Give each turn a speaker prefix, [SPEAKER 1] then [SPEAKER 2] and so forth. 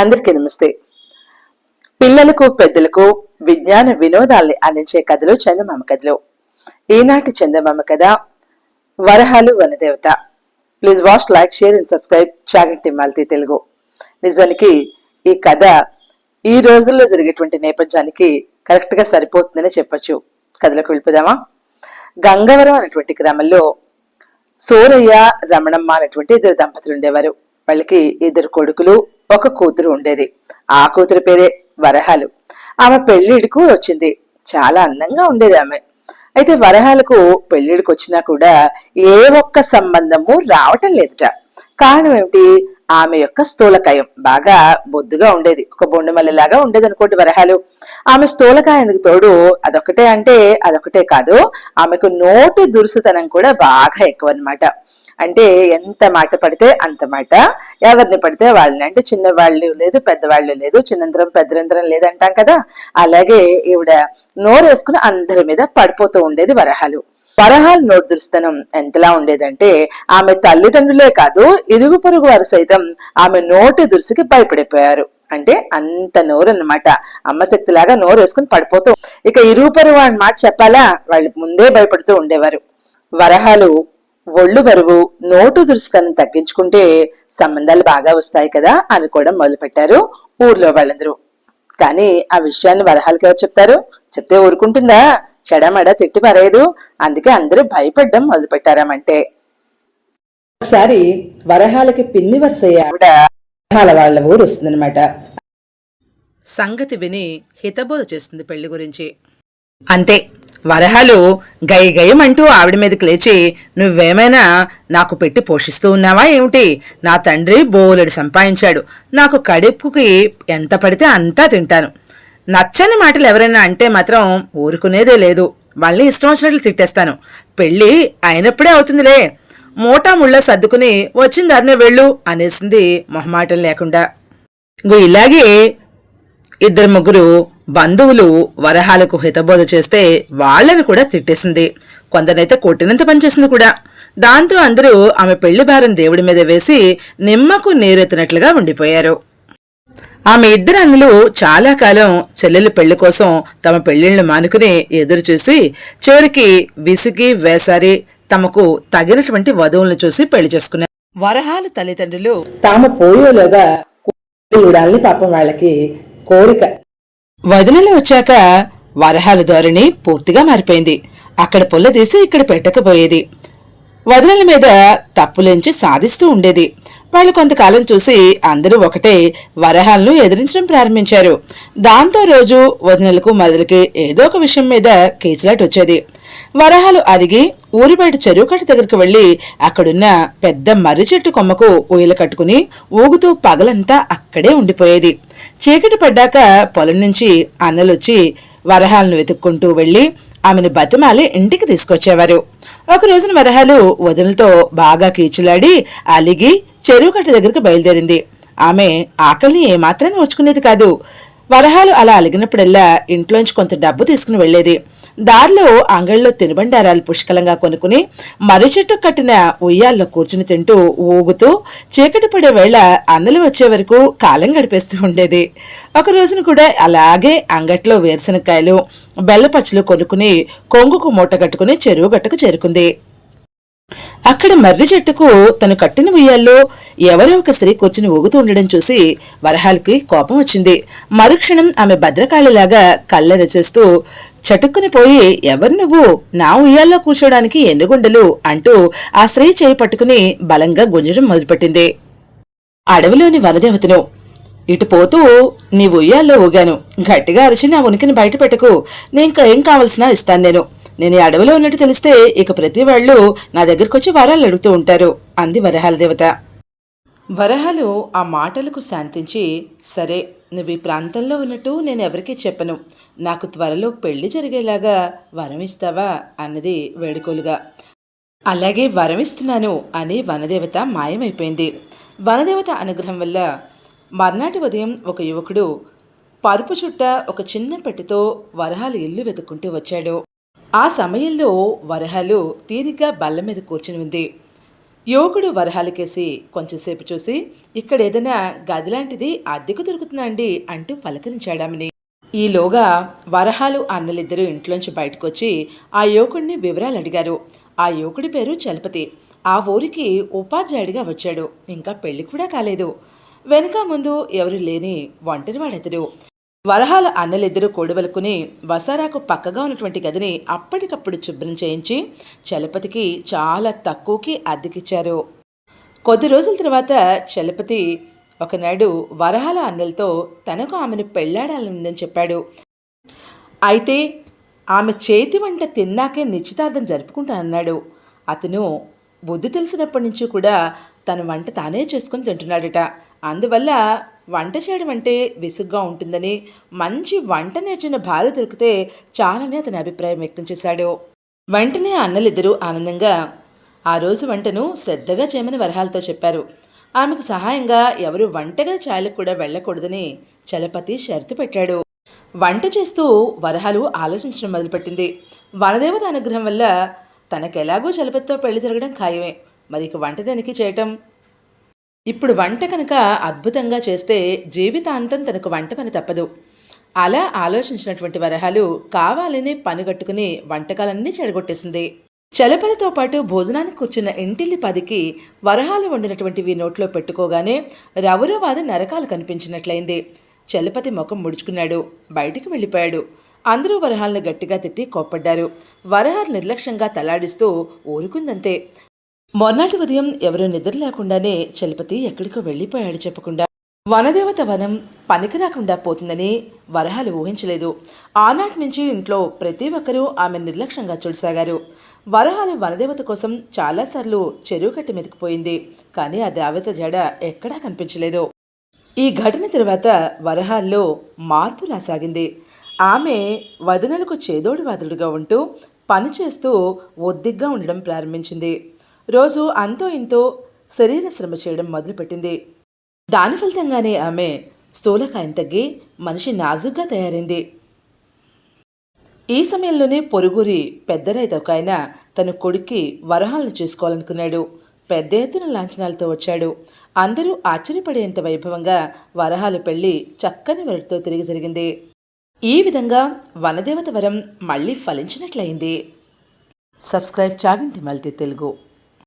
[SPEAKER 1] అందరికీ నమస్తే. పిల్లలకు పెద్దలకు విజ్ఞాన వినోదాల్ని అందించే కథలు చందమామ కథలు. ఈనాటి చందమామ కథ వరహాలు వనదేవత. Please watch like share and subscribe Chaganti Malti Telugu. నిజానికి ఈ కథ ఈ రోజుల్లో జరిగేటువంటి నేపథ్యానికి కరెక్ట్గా సరిపోతుందని చెప్పొచ్చు. కథలకు వెళ్ళిపోదామా? గంగవరం అనేటువంటి గ్రామంలో సూరయ్య రమణమ్మ అనేటువంటి ఇద్దరు దంపతులు ఉండేవారు. వాళ్ళకి ఇద్దరు కొడుకులు ఒక కూతురు ఉండేది. ఆ కూతురు పేరే వరహాలు. ఆమె పెళ్ళిడికి వచ్చింది. చాలా అందంగా ఉండేది ఆమె. అయితే వరహాలకు పెళ్ళిడికి వచ్చినా కూడా ఏ ఒక్క సంబంధము రావటం లేదుట. కారణం ఏమిటి? ఆమె యొక్క స్థూలకాయం. బాగా బొద్దుగా ఉండేది. ఒక బొండుమల్లెలాగా ఉండేది అనుకోండి వరహాలు. ఆమె స్థూలకాయానికి తోడు? అదొకటే అంటే అదొకటే కాదు ఆమెకు నోటి దురుసుతనం కూడా బాగా ఎక్కువ అన్నమాట అంటే ఎంత మాట పడితే అంత మాట. ఎవరిని పడితే వాళ్ళని అంటే చిన్నవాళ్ళు లేదు పెద్దవాళ్ళు లేదు చిన్నంతరం పెద్దరంతరం లేదంటాం కదా. అలాగే ఈవిడ నోరు వేసుకుని అందరి మీద పడిపోతూ ఉండేది వరహాలు. వరహాలు నోటు ఎంతలా ఉండేదంటే ఆమె తల్లిదండ్రులే కాదు ఇరుగు పొరుగు వారు సైతం ఆమె నోటి దురుసుకి భయపడిపోయారు. అంటే అంత నోరు అన్నమాట అమ్మ శక్తిలాగా నోరు వేసుకుని పడిపోతూ ఇక ఇరుగు పొరుగు వాడి మాట చెప్పాలా? వాళ్ళు ముందే భయపడుతూ ఉండేవారు. వరహాలు ఒళ్ళు బరువు నోటు దురుస్తనం తగ్గించుకుంటే సంబంధాలు బాగా వస్తాయి కదా అనుకోవడం మొదలుపెట్టారు ఊర్లో వాళ్ళందరూ. కానీ ఆ విషయాన్ని వరహాలకి ఎవరు చెప్తారు? చెప్తే ఊరుకుంటుందా? చెడమడ తిట్టి పరేదు అందుకే అందరూ భయపడ్డం మొదలు పెట్టారామంటే ఒకసారి వరహాలకి పిన్ని వరుసయ్య ఆవిడ వరహాల వాళ్ళ ఊరు వస్తుందన్నమాట.
[SPEAKER 2] సంగతి విని హితబోధ చేస్తుంది పెళ్ళి గురించి. అంతే. వరహాలు గయగయమంటూ ఆవిడ మీదకి లేచి నువ్వేమైనా నాకు పెట్టి పోషిస్తూ ఉన్నావా ఏమిటి? నా తండ్రి బోలెడు సంపాదించాడు. నాకు కడుపుకి ఎంత పడితే అంతా తింటాను. నచ్చని మాటలు ఎవరైనా అంటే మాత్రం ఊరుకునేదే లేదు. వాళ్ళని ఇష్టం వచ్చినట్లు తిట్టేస్తాను. పెళ్ళి అయినప్పుడే అవుతుందిలే. మోటా ముళ్ళ సర్దుకుని వచ్చిన దారినే వెళ్ళు అనేసింది మొహమాటం లేకుండా. ఇంకో ఇలాగే ఇద్దరు ముగ్గురు బంధువులు వరహాలకు హితబోధ చేస్తే వాళ్ళని కూడా తిట్టేసింది. కొందరైతే కొట్టినంత పనిచేసింది కూడా. దాంతో అందరూ ఆమె పెళ్ళి భారం దేవుడి మీద వేసి నిమ్మకు నీరెత్తినట్లుగా ఉండిపోయారు. ఆమె ఇద్దరు అందులో చాలా కాలం చెల్లెలి పెళ్ళి కోసం తమ పెళ్ళిళ్ళు మానుకుని ఎదురు చూసి చివరికి విసిగి వేసారి తమకు తగినటువంటి వధువులను చూసి పెళ్ళి చేసుకున్నారు. వరహాల తల్లిదండ్రులు
[SPEAKER 1] తాము పోయేలోగా పాపం వాళ్ళకి కోరిక
[SPEAKER 2] వదినలు వచ్చాక వరహాల ధోరణి పూర్తిగా మారిపోయింది. అక్కడ పుల్ల తీసి ఇక్కడ పెట్టకపోయేది. వదినల మీద తప్పులెంచి సాధిస్తూ ఉండేది. వాళ్ళు కొంతకాలం చూసి అందరూ ఒకటే వరహాలను ఎదిరించడం ప్రారంభించారు. దాంతో రోజు వదినలకు మరదలకి ఏదో ఒక విషయం మీద కేసులాట్ వచ్చేది. వరహాలు అదిగి ఊరి బయట చెరువు కట్ట దగ్గరికి వెళ్ళి అక్కడున్న పెద్ద మర్రి చెట్టు కొమ్మకు ఊయలు కట్టుకుని ఊగుతూ పగలంతా అక్కడే ఉండిపోయేది. చీకటి పడ్డాక పొలం నుంచి అన్నలొచ్చి వరహాలను వెతుక్కుంటూ వెళ్ళి ఆమెను బతిమాలి ఇంటికి తీసుకొచ్చేవారు. ఒక రోజున వరహాలు వదినలతో బాగా కీచులాడి అలిగి చెరువు కట్ట దగ్గరికి బయలుదేరింది. ఆమె ఆకలిని ఏమాత్రం ఓచుకునేది కాదు. వరహాలు అలా అలిగినప్పుడల్లా ఇంట్లోంచి కొంత డబ్బు తీసుకుని వెళ్ళేది దారిలో అంగళ్ళలో తినుబండారాలు పుష్కలంగా కొనుక్కుని మర్రి చెట్టు కట్టిన ఉయ్యాల్లో కూర్చుని తింటూ ఊగుతూ చీకటి పడే వేళ అన్నలు వచ్చే వరకు కాలం గడిపేస్తూ ఉండేది. ఒక రోజున కూడా అలాగే అంగట్లో వేరుశనక్కాయలు బెల్లపచ్చులు కొనుక్కుని కొంగుకు మూట కట్టుకుని చెరువు గట్టుకు చేరుకుంది. అక్కడ మర్రి చెట్టుకు తను కట్టిన ఉయ్యాల్లో ఎవరో ఒక స్త్రీ కూర్చుని ఊగుతూ ఉండడం చూసి వరహాల్కి కోపం వచ్చింది. మరుక్షణం ఆమె భద్రకాళిలాగా కళ్ళెర చేస్తూ చటుక్కుని పోయి ఎవరు నువ్వు? నా ఉయ్యాల్లో కూర్చోడానికి ఎన్నుగుండలు? అంటూ ఆ స్త్రీ చేయి పట్టుకుని బలంగా గుంజడం మొదలుపెట్టింది. అడవిలోని వనదేవతను ఇటు పోతూ నీ ఉయ్యాల్లో ఊగాను. గట్టిగా అరిచి నా ఉనికిని బయట పెట్టకు. నేను ఏం కావలసినా ఇస్తాను నేను. నేను ఈ అడవిలో ఉన్నట్టు తెలిస్తే ఇక ప్రతి వాళ్ళు నా దగ్గరకు వచ్చి వరాలు అడుగుతూ ఉంటారు అంది వరహాల దేవత. వరహాలు ఆ మాటలకు శాంతించి సరే నువ్వు ఈ ప్రాంతంలో ఉన్నట్టు నేను ఎవరికీ చెప్పను. నాకు త్వరలో పెళ్ళి జరిగేలాగా వరం ఇస్తావా? అన్నది వేడుకోలుగా. అలాగే వరం ఇస్తున్నాను అని వనదేవత మాయమైపోయింది. వనదేవత అనుగ్రహం వల్ల మర్నాటి ఉదయం ఒక యువకుడు పరుపు చుట్ట ఒక చిన్న పెట్టెతో వరహాలు ఇల్లు వెతుక్కుంటూ వచ్చాడు. ఆ సమయంలో వరహాలు తీరిగ్గా బల్ల మీద కూర్చుని ఉంది. యువకుడు వరహాలకేసి కొంచెంసేపు చూసి ఇక్కడ ఏదైనా గది లాంటిది అద్దెకు దొరుకుతుందా అండి? అంటూ పలకరించాడామని. ఈలోగా వరహాలు అన్నలిద్దరూ ఇంట్లోంచి బయటకొచ్చి ఆ యువకుడిని వివరాలు అడిగారు. ఆ యువకుడి పేరు చలపతి. ఆ ఊరికి ఉపాధ్యాయుడిగా వచ్చాడు. ఇంకా పెళ్ళి కూడా కాలేదు. వెనక ముందు ఎవరు లేని ఒంటరివాడెతడు. వరహాల అన్నలిద్దరూ కూడబలుకుని వసారాకు పక్కగా ఉన్నటువంటి గదిని అప్పటికప్పుడు శుభ్రం చేయించి చలపతికి చాలా తక్కువకి అద్దెకిచ్చారు. కొద్ది రోజుల తర్వాత చలపతి ఒకనాడు వరహాల అన్నలతో తనకు ఆమెను పెళ్ళాడాలని చెప్పాడు. అయితే ఆమె చేతి వంట తిన్నాకే నిశ్చితార్థం జరుపుకుంటానన్నాడు. అతను బుద్ధి తెలిసినప్పటి నుంచి కూడా తన వంట తానే చేసుకుని తింటున్నాడట. అందువల్ల వంట చేయడం అంటే విసుగ్గా ఉంటుందని మంచి వంట నేర్చిన భార్య దొరికితే చాలని అతని అభిప్రాయం వ్యక్తం చేశాడు. వెంటనే అన్నలిద్దరూ ఆనందంగా ఆ రోజు వంటను శ్రద్ధగా చేయమని వరహాలతో చెప్పారు. ఆమెకు సహాయంగా ఎవరు వంటగది ఛాయలకు కూడా వెళ్ళకూడదని చలపతి షరతు పెట్టాడు. వంట చేస్తూ వరహాలు ఆలోచించడం మొదలుపెట్టింది. వనదేవత అనుగ్రహం వల్ల తనకెలాగో చలపతితో పెళ్ళి జరగడం ఖాయమే. మరి ఇక వంట దానికి చేయటం? ఇప్పుడు వంట కనుక అద్భుతంగా చేస్తే జీవితాంతం తనకు వంట పని తప్పదు. అలా ఆలోచించినటువంటి వరహాలు కావాలని పనిగట్టుకుని వంటకాలన్నీ చెడగొట్టేసింది. చలపలతో పాటు భోజనానికి కూర్చున్న ఇంటిల్లి పదికి వరహాలు వండినటువంటివి నోట్లో పెట్టుకోగానే రవురవాద నరకాలు కనిపించినట్లయింది. చలపతి ముఖం ముడుచుకున్నాడు. బయటికి వెళ్ళిపోయాడు. అందరూ వరహాలను గట్టిగా తిట్టి కోప్పడ్డారు. వరహాలు నిర్లక్ష్యంగా తలాడిస్తూ ఊరుకుందంతే. మొన్నటి ఉదయం ఎవరూ నిద్ర లేకుండానే చలపతి ఎక్కడికో వెళ్ళిపోయాడు చెప్పకుండా. వనదేవత వనం పనికి రాకుండా పోతుందని వరహాలు ఊహించలేదు. ఆనాటి నుంచి ఇంట్లో ప్రతి ఒక్కరూ ఆమె నిర్లక్ష్యంగా చూడసాగారు. వరహాలు వనదేవత కోసం చాలాసార్లు చెరువు కట్టి మీదకి పోయింది. కానీ ఆ దేవత జడ ఎక్కడా కనిపించలేదు. ఈ ఘటన తర్వాత వరహాల్లో మార్పు రాసాగింది. ఆమె వదనలకు చేదోడు వాదుడుగా ఉంటూ పని చేస్తూ ఒద్దిగ్గా ఉండడం ప్రారంభించింది. రోజు అంతో ఇంతో శరీర శ్రమ చేయడం మొదలుపెట్టింది. దాని ఫలితంగానే ఆమె స్థూలకాయం తగ్గి మనిషి నాజుగ్గా తయారైంది. ఈ సమయంలోనే పొరుగురి పెద్ద రైతు ఒక ఆయన తన కొడుక్కి వరహాలను చూసుకోవాలనుకున్నాడు. పెద్ద ఎత్తున లాంఛనాలతో వచ్చాడు. అందరూ ఆశ్చర్యపడేంత వైభవంగా వరహాలు పెళ్ళి చక్కని వరటితో తిరిగి జరిగింది. ఈ విధంగా వనదేవత వరం మళ్ళీ ఫలించినట్లయింది. సబ్స్క్రైబ్ చాగంటి మల్తీ తెలుగు.